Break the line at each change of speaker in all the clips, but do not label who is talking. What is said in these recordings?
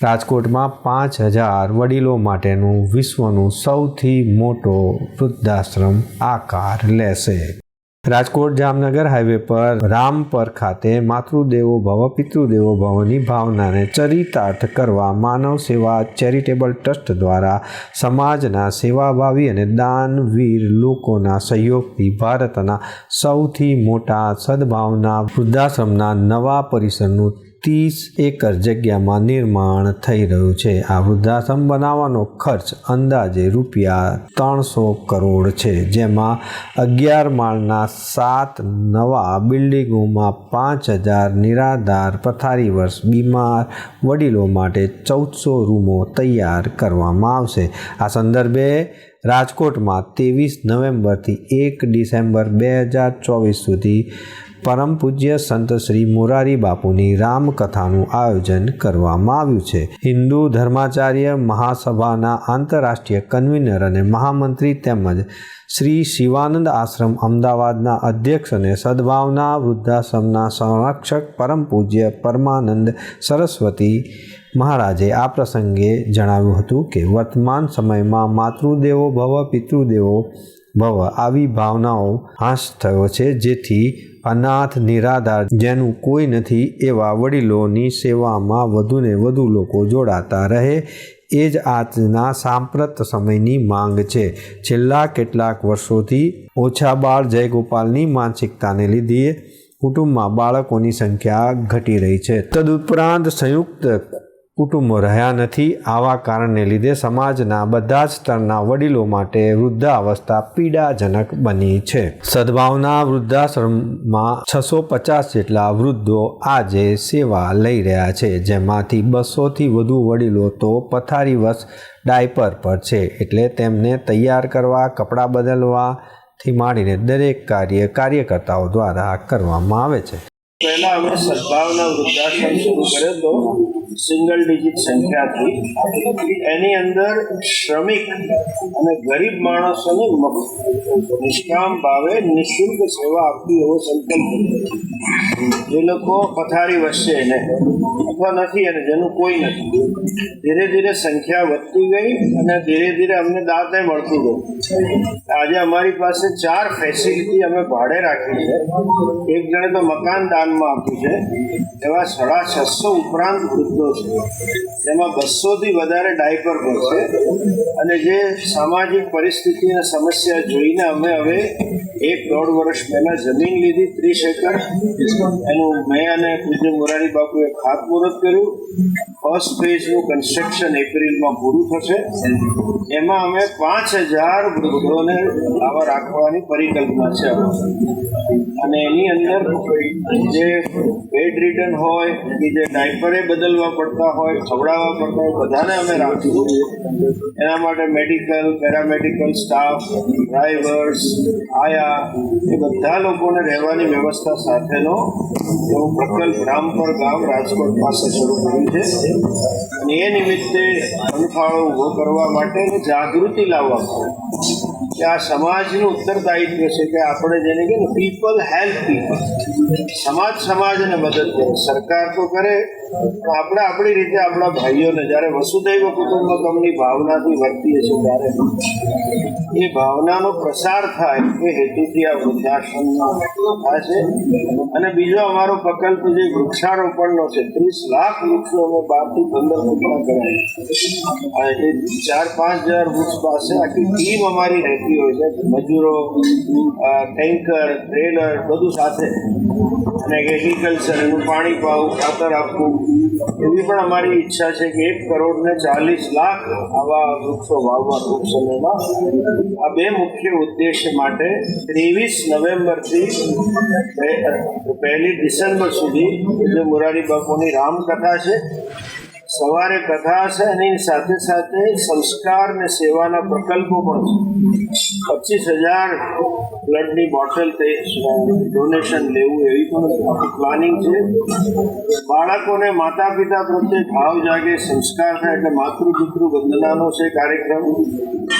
રાજકોટમાં પાંચ હજાર વડીલો માટેનું વિશ્વનું સૌથી મોટો વૃદ્ધાશ્રમ આકાર લેશે. રાજકોટ જામનગર હાઈવે પર રામપર ખાતે માતૃદેવો ભવ, પિતૃદેવો ભવની ભાવનાને ચરિતાર્થ કરવા માનવ સેવા ચેરિટેબલ ટ્રસ્ટ દ્વારા સમાજના સેવાભાવી અને દાનવીર લોકોના સહયોગથી ભારતના સૌથી મોટા સદભાવના વૃદ્ધાશ્રમના નવા પરિસરનું ત્રીસ એકર જગ્યામાં નિર્માણ થઈ રહ્યું છે. આ વૃદ્ધાશ્રમ બનાવવાનો ખર્ચ અંદાજે રૂપિયા ત્રણસો કરોડ છે, જેમાં અગિયાર માળના સાત નવા બિલ્ડિંગોમાં પાંચ હજાર નિરાધાર પથારી વર્ષ બીમાર વડીલો માટે ચૌદસો રૂમો તૈયાર કરવામાં આવશે. આ સંદર્ભે રાજકોટમાં ત્રેવીસ નવેમ્બરથી એક ડિસેમ્બર બે હજાર ચોવીસ સુધી પરમ પૂજ્ય સંત શ્રી મોરારી બાપુની રામકથાનું આયોજન કરવામાં આવ્યું છે. હિન્દુ ધર્માચાર્ય, મહાસભાના આંતરરાષ્ટ્રીય કન્વીનર અને મહામંત્રી તેમજ શ્રી શિવાનંદ આશ્રમ અમદાવાદના અધ્યક્ષ અને સદભાવના વૃદ્ધાશ્રમના સંરક્ષક પરમ પૂજ્ય પરમાનંદ સરસ્વતી મહારાજે આ પ્રસંગે જણાવ્યું હતું કે વર્તમાન સમયમાં માતૃદેવો ભવ, પિતૃદેવો ભવ આવી ભાવનાઓ હાશ થયો છે, જેથી અનાથ, નિરાધાર જેનું કોઈ નથી એવા વડીલોની સેવામાં વધુને વધુ લોકો જોડાતા રહે. એ જ આજના સાંપ્રત સમયની માંગ છે. છેલ્લા કેટલાક વર્ષોથી ઓછા બાળ જયગોપાલની માનસિકતાને લીધે કુટુંબમાં બાળકોની સંખ્યા ઘટી રહી છે. તદુપરાંત સંયુક્ત કુટુંબો રહ્યા નથી. આવા કારણને લીધે સમાજના બધા જ સ્તરના વડીલો માટે વૃદ્ધાવસ્થા પીડાજનક બની છે. સદભાવના વૃદ્ધાશ્રમમાં છસો પચાસ જેટલા વૃદ્ધો આજે સેવા લઈ રહ્યા છે. જેમાંથી બસોથી વધુ વડીલો તો પથારીવશ ડાયપર પર છે. એટલે તેમને તૈયાર કરવા, કપડાં બદલવાથી માંડીને દરેક કાર્ય કાર્યકર્તાઓ દ્વારા કરવામાં આવે છે.
પહેલા અમે સદભાવના વૃદ્ધાશ્રમ શરૂ કર્યો હતો સિંગલ ડિજિટ સંખ્યાથી. એની અંદર શ્રમિક અને ગરીબ માણસોને નિષ્કામ ભાવે નિઃશુલ્ક સેવા આપવી એવો સંકલ્પ જે લોકો પથારી વસશે એને, અથવા નથી અને જેનું કોઈ નથી. ધીરે ધીરે સંખ્યા વધતી ગઈ અને ધીરે ધીરે અમને દાંતે મળતું ગયું. આજે અમારી પાસે ચાર ફેસિલિટી અમે ભાડે રાખી છે. એક જણે તો મકાન દાનમાં આપ્યું છે. એવા સાડા છસો ઉપરાંત વૃદ્ધો છે. જેમાં બસોથી વધારે ડાયપર પર છે. અને જે સામાજિક પરિસ્થિતિ અને સમસ્યા જોઈને અમે હવે એક દોઢ વર્ષ પહેલા જમીન લીધી ત્રીસ એકર. એનું મેં અને પૂજ્ય મોરારી બાપુએ ખાતમુહૂર્ત કર્યું. ફર્સ્ટ ફેઝનું કન્સ્ટ્રક્શન એપ્રિલમાં પૂરું થશે. એમાં અમે પાંચ હજાર વૃદ્ધોને આવા રાખવાની પરિકલ્પના છે. અને એની અંદર જે બેડ રિટર્ન હોય કે જે ડાયપરે બદલવા પડતા હોય, ખવડાવવા પડતા હોય, બધાને અમે રાખીશું એના માટે મેડિકલ પેરામેડિકલ સ્ટાફ ડ્રાઈવર્સ આયા, એ બધા લોકોને રહેવાની વ્યવસ્થા સાથેનો એવો પ્રકલ્પ રામપર ગામ રાજકોટ પાસે શરૂ કર્યું છે. અને એ નિમિત્તે અનફાળો ઊભો કરવા માટે જાગૃતિ લાવવા માટે કે આ સમાજનું ઉત્તરદાયિત્વ છે કે આપણે જેને કે પીપલ હેલ્પ પીપલ સમાજ સમાજને મદદ કરે. સરકાર તો કરે, પણ આપણે આપણી રીતે આપણા ભાઈઓને, જ્યારે વસુદૈવ કુટુંબકમની ભાવનાથી વર્તીએ છીએ ત્યારે એ ભાવનાનો પ્રસાર થાય એ હેતુથી આ વૃદ્ધાશ્રમનો થાય છે. અને બીજો અમારો પ્રકલ્પ જે વૃક્ષારોપણનો છે, ત્રીસ લાખ વૃક્ષો અમે બારથી પંદર ફૂટના કરાય એ ચાર પાંચ હજાર વૃક્ષ પાસે આખી ટીમ અમારી રહેતી હોય છે, મજૂરો ટેન્કર, ટ્રેલર, બધું સાથે. અને એગ્રીકલ્ચર એનું પાણી પાવું ખાતર આપવું, એવી પણ અમારી ઈચ્છા છે કે એક કરોડ ને ચાલીસ લાખ આવા વૃક્ષો વાવવા ટૂંક સમયમાં. આ બે મુખ્ય ઉદ્દેશ્ય માટે ત્રેવીસ નવેમ્બરથી પહેલી ડિસેમ્બર સુધી જે મોરારી બાપુની રામકથા છે સવારે કથા છે એની સાથે સાથે સંસ્કાર ને સેવાના પ્રકલ્પો પણ છે. પચીસ હજાર બ્લડની બોટલ તે ડોનેશન લેવું એવી પણ પ્લાનિંગ છે. બાળકોને માતા પિતા પ્રત્યે ભાવ જાગે, સંસ્કાર થાય એટલે માતૃ પિતૃ વંદનાનો છે કાર્યક્રમ.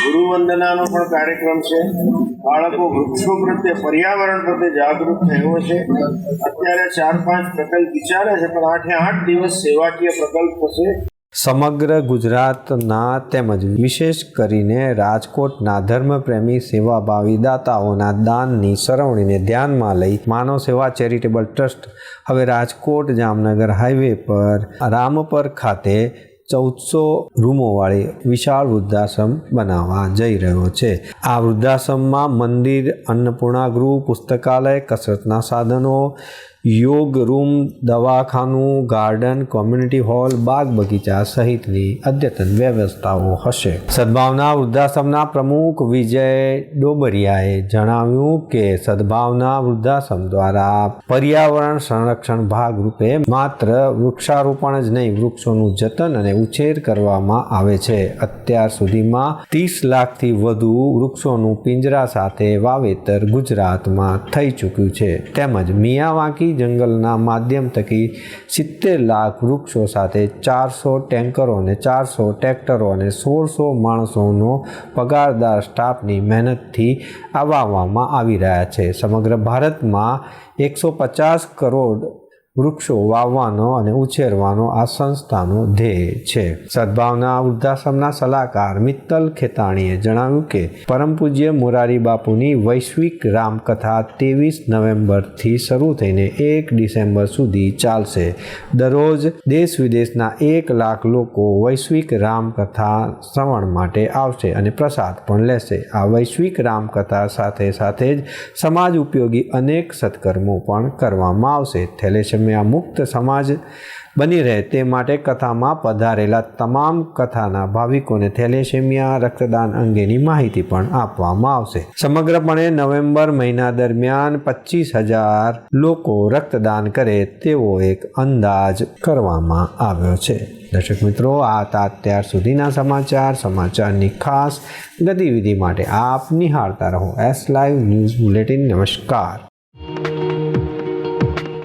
ગુરુ વંદનાનો પણ કાર્યક્રમ છે. બાળકો વૃક્ષો પ્રત્યે, પર્યાવરણ પ્રત્યે જાગૃત થયો છે. અત્યારે ચાર પાંચ પ્રકલ્પ વિચારે છે, પણ આઠે આઠ દિવસ સેવાકીય પ્રકલ્પ થશે.
સમગ્ર ગુજરાતના તેમજ વિશેષ કરીને રાજકોટના ધર્મપ્રેમી સેવાભાવી દાતાઓના દાનની સરવણીને ધ્યાનમાં લઈ માનવ સેવા ચેરિટેબલ ટ્રસ્ટ, હવે રાજકોટ જામનગર હાઈવે પર, રામપર ખાતે ચૌદસો રૂમોવાળી વિશાળ વૃદ્ધાશ્રમ બનાવવા જઈ રહ્યો છે. આ વૃદ્ધાશ્રમમાં મંદિર, અન્નપૂર્ણા ગૃહ, પુસ્તકાલય, કસરતના સાધનો યોગ રૂમ, દવાખાનું, ગાર્ડન, કોમ્યુનિટી હોલ બાગ બગીચા સહિતની અદ્યતન વ્યવસ્થાઓ હશે. સદભાવના વૃદ્ધાશ્રમના પ્રમુખ વિજય ડોબરિયાએ જણાવ્યું કે સદભાવના વૃદ્ધાશ્રમ દ્વારા પર્યાવરણ સંરક્ષણ ભાગરૂપે માત્ર વૃક્ષારોપણ જ નહીં, વૃક્ષોનું જતન અને ઉછેર કરવામાં આવે છે. અત્યાર સુધીમાં ત્રીસ લાખથી વધુ વૃક્ષોનું પિંજરા સાથે વાવેતર ગુજરાતમાં થઈ ચૂક્યું છે. તેમજ મિયાવાકી જંગલના માધ્યમ થકી સિત્તેર લાખ વૃક્ષો સાથે ચારસો ટેન્કરો અને ચારસો ટ્રેક્ટરો અને સોળસો માણસોનો પગારદાર સ્ટાફની મહેનતથી આવવામાં આવી રહ્યા છે. સમગ્ર ભારતમાં એકસો પચાસ કરોડ વૃક્ષો વાવવાનો અને ઉછેરવાનો આ સંસ્થાનો ધ્યેય છે. સદભાવના વૃદ્ધાશ્રમના સલાહકાર મિત્તલ ખેતાણીએ જણાવ્યું કે, પરમ પૂજ્ય મોરારી બાપુની વૈશ્વિક રામકથા ત્રેવીસ નવેમ્બરથી શરૂ થઈને એક ડિસેમ્બર સુધી ચાલશે. દરરોજ દેશ વિદેશના એક લાખ લોકો વૈશ્વિક રામકથા શ્રવણ માટે આવશે અને પ્રસાદ પણ લેશે. આ વૈશ્વિક રામકથા સાથે સાથે જ સમાજ ઉપયોગી અનેક સત્કર્મો પણ કરવામાં આવશે. થેલેસેમિયા મુક્ત સમાજ બની રહે તે માટે કથામાં પધારેલા તમામ કથાના ભાવિકોને થેલેસેમિયા રક્તદાન અંગેની માહિતી પણ આપવામાં આવશે. સમગ્રપણે નવેમ્બર મહિના દરમિયાન પચીસ હજાર લોકો રક્તદાન કરે તેવો એક અંદાજ કરવામાં આવ્યો છે. દર્શક મિત્રો, આ હતા અત્યાર સુધીના સમાચાર. સમાચારની ખાસ ગતિવિધિ માટે આપ નિહાળતા રહો. એસ લાઈવ ન્યૂઝ બુલેટિન નમસ્કાર.